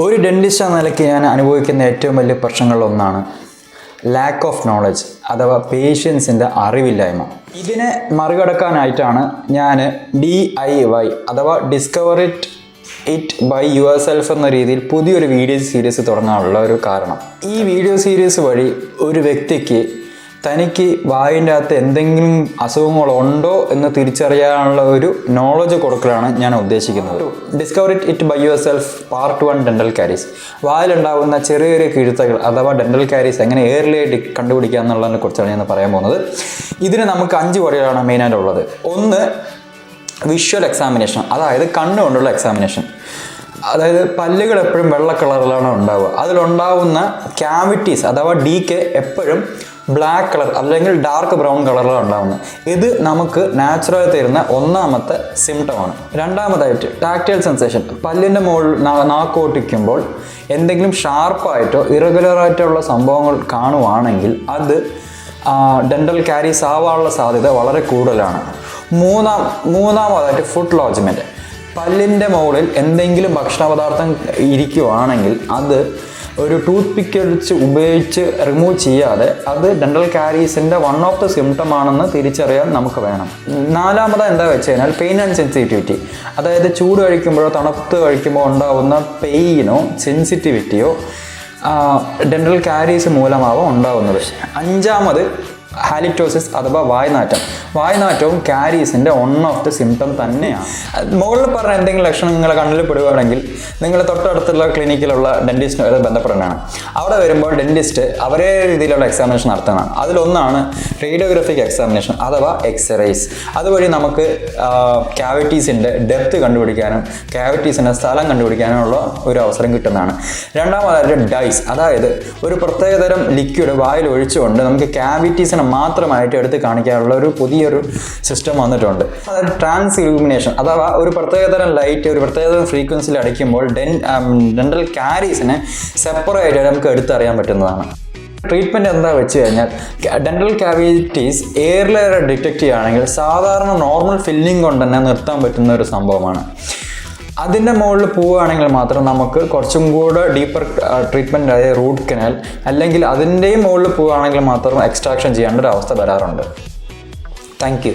ഒരു ഡെന്റിസ്റ്റ് എന്ന നിലയ്ക്ക് ഞാൻ അനുഭവിക്കുന്ന ഏറ്റവും വലിയ പ്രശ്നങ്ങളിലൊന്നാണ് ലാക്ക് ഓഫ് നോളജ് അഥവാ പേഷ്യൻസിന്റെ അറിവില്ലായ്മ. ഇതിനെ മറികടക്കാനായിട്ടാണ് ഞാൻ ഡി ഐ വൈ അഥവാ discover it it by yourself എന്ന രീതിയിൽ പുതിയൊരു വീഡിയോ സീരീസ് തുടങ്ങാനുള്ള ഒരു കാരണം. ഈ വീഡിയോ സീരീസ് വഴി ഒരു വ്യക്തിക്ക് തനിക്ക് വായിന്റെ അകത്ത് എന്തെങ്കിലും അസുഖങ്ങളുണ്ടോ എന്ന് തിരിച്ചറിയാനുള്ള ഒരു നോളജ് കൊടുക്കലാണ് ഞാൻ ഉദ്ദേശിക്കുന്നത്. Discover it it by yourself part one dental caries വായിലുണ്ടാകുന്ന ചെറിയ ചെറിയ കിഴുത്തകൾ അഥവാ ഡെന്റൽ കാരീസ് എങ്ങനെ ഏർലിയായിട്ട് കണ്ടുപിടിക്കുക എന്നുള്ളതിനെ കുറിച്ചാണ് ഞാൻ പറയാൻ പോകുന്നത്. ഇതിന് നമുക്ക് അഞ്ച് വഴികളാണ് മെയിനായിട്ട് ഉള്ളത്. ഒന്ന് വിഷ്വൽ എക്സാമിനേഷൻ അതായത് കണ്ണുകൊണ്ടുള്ള എക്സാമിനേഷൻ അതായത് പല്ലുകൾ എപ്പോഴും വെള്ള കളറിലാണ് ഉണ്ടാവുക. അതിലുണ്ടാവുന്ന ക്യാവിറ്റീസ് അഥവാ ഡി കെ എപ്പോഴും ബ്ലാക്ക് കളർ അല്ലെങ്കിൽ ഡാർക്ക് ബ്രൗൺ കളറിലാണ് ഉണ്ടാവുന്നത്. ഇത് നമുക്ക് നാച്ചുറൽ തരുന്ന ഒന്നാമത്തെ സിംറ്റമാണ് രണ്ടാമതായിട്ട് ടാക്ടൈൽ സെൻസേഷൻ പല്ലിന്റെ മുകളിൽ നാക്കോട്ടിക്കുമ്പോൾ എന്തെങ്കിലും ഷാർപ്പായിട്ടോ ഇറഗുലറായിട്ടുള്ള സംഭവങ്ങൾ കാണുവാണെങ്കിൽ അത് ഡെന്റൽ ക്യാരീസ് ആവാനുള്ള സാധ്യത വളരെ കൂടുതലാണ്. മൂന്നാം മൂന്നാമതായിട്ട് ഫുഡ് ലോജ്മെന്റ് പല്ലിന്റെ മുകളിൽ എന്തെങ്കിലും ഭക്ഷണ പദാർത്ഥം ഇരിക്കുവാണെങ്കിൽ അത് ഒരു ടൂത്ത് പിക്ക് അടിച്ച് ഉപയോഗിച്ച് റിമൂവ് ചെയ്യാതെ അത് ഡെന്റൽ കാരീസിന്റെ വൺ ഓഫ് ദ സിംറ്റം ആണെന്ന് തിരിച്ചറിയാൻ നമുക്ക് വേണം. നാലാമത് എന്താ വെച്ച് കഴിഞ്ഞാൽ പെയിൻ ആൻഡ് സെൻസിറ്റിവിറ്റി അതായത് ചൂട് കഴിക്കുമ്പോഴോ തണുത്ത് കഴിക്കുമ്പോൾ ഉണ്ടാകുന്ന പെയിനോ സെൻസിറ്റിവിറ്റിയോ ഡെന്റൽ കാരീസ് മൂലമാവാം ഉണ്ടാകുന്നത് അഞ്ചാമത് ഹാലിറ്റോസിസ് അഥവാ വായനാറ്റം. വായനാറ്റവും കാരീസിന്റെ വൺ ഓഫ് ദി സിംറ്റം തന്നെയാണ്. മുകളിൽ പറഞ്ഞ എന്തെങ്കിലും ലക്ഷണം നിങ്ങളെ കണ്ണിൽ പെടുകയാണെങ്കിൽ നിങ്ങൾ തൊട്ടടുത്തുള്ള ക്ലിനിക്കിലുള്ള ഡെന്റിസ്റ്റിനെ ബന്ധപ്പെടേണ്ടതാണ്. അവിടെ വരുമ്പോൾ ഡെന്റിസ്റ്റ് അവരേ രീതിയിലുള്ള എക്സാമിനേഷൻ നടത്തുന്നതാണ് അതിലൊന്നാണ് റേഡിയോഗ്രഫിക് എക്സാമിനേഷൻ അഥവാ എക്സ്റേസ് അതുവഴി നമുക്ക് ക്യാവിറ്റീസിന്റെ ഡെപ്ത് കണ്ടുപിടിക്കാനും ക്യാവിറ്റീസിന്റെ സ്ഥലം കണ്ടുപിടിക്കാനുമുള്ള ഒരു അവസരം കിട്ടുന്നതാണ്. രണ്ടാമതായിട്ട് ഡൈസ് അതായത് ഒരു പ്രത്യേകതരം ലിക്വിഡ് വായിൽ ഒഴിച്ചുകൊണ്ട് നമുക്ക് ക്യാവിറ്റീസിനെ മാത്രമായിട്ട് എടുത്ത് കാണിക്കാനുള്ള ഒരു പുതിയൊരു സിസ്റ്റം വന്നിട്ടുണ്ട്. അതായത് ട്രാൻസ് ഇലൂമിനേഷൻ അഥവാ ഒരു പ്രത്യേകതരം ലൈറ്റ് ഒരു പ്രത്യേകതരം ഫ്രീക്വൻസിയിൽ അടിക്കുമ്പോൾ ഡെൻ ഡെന്റൽ കാരീസിനെ സെപ്പറേറ്റ് നമുക്ക് എടുത്തറിയാൻ പറ്റുന്നതാണ്. ട്രീറ്റ്മെന്റ് എന്താ വെച്ച് കഴിഞ്ഞാൽ ഡെന്റൽ കാവിറ്റീസ് എയർലെയർ ഡിറ്റക്റ്റ് ചെയ്യുകയാണെങ്കിൽ സാധാരണ നോർമൽ ഫില്ലിംഗ് കൊണ്ട് തന്നെ നിർത്താൻ പറ്റുന്ന ഒരു സംഭവമാണ്. അതിന്റെ മുകളിൽ പോവുകയാണെങ്കിൽ മാത്രം നമുക്ക് കുറച്ചും കൂടെ ഡീപ്പർ ട്രീറ്റ്മെന്റ് ആയ റൂട്ട് കനാൽ അല്ലെങ്കിൽ അതിന്റെയും മുകളിൽ പോവുകയാണെങ്കിൽ മാത്രം എക്സ്ട്രാക്ഷൻ ചെയ്യേണ്ട ഒരു അവസ്ഥ വരാറുണ്ട്. താങ്ക്